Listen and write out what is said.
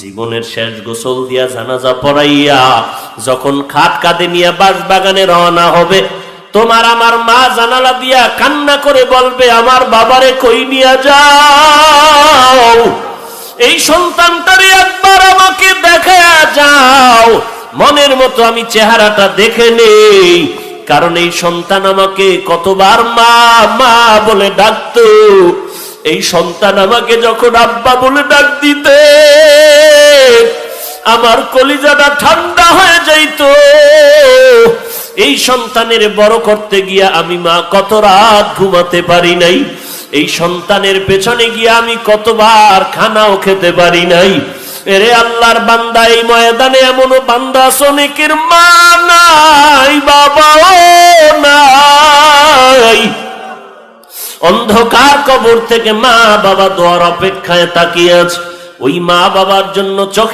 জীবনের শেষ গোসল দিয়া জানাজা পড়াইয়া যখন খাট কাঁধে নিয়ে বাস বাগানে রওনা হবে, তোমার আমার মা জানালা দিয়া কান্না করে বলবে, আমার বাবারে কই নিয়ে যাও? এই সন্তানটারে একবার আমাকে দেখা যাও। মনের মতো আমি চেহারাটা দেখে নেই, কারণ এই সন্তান আমাকে কতবার মা মা বলে ডাকতো। এই সন্তান আমাকে যখন আব্বা বলে ডাক দিতে, আমার কলিজাটা ঠান্ডা হয়ে যাইতো। এই সন্তানের বড় করতে গিয়া আমি মা কত রাত ঘুমাতে পারি নাই। এই সন্তানের পেছনে গিয়ে আমি কতবার খানাও খেতে পারি নাই। এরে আল্লাহর বান্দা, এই ময়দানে এমনও বান্দা অনেকের মা নাই, বাবাও অন্ধকার কবর থেকে মা বাবা দোয়ার অপেক্ষায় তাকিয়ে আছে। ওই মা বাবার জন্য চোখে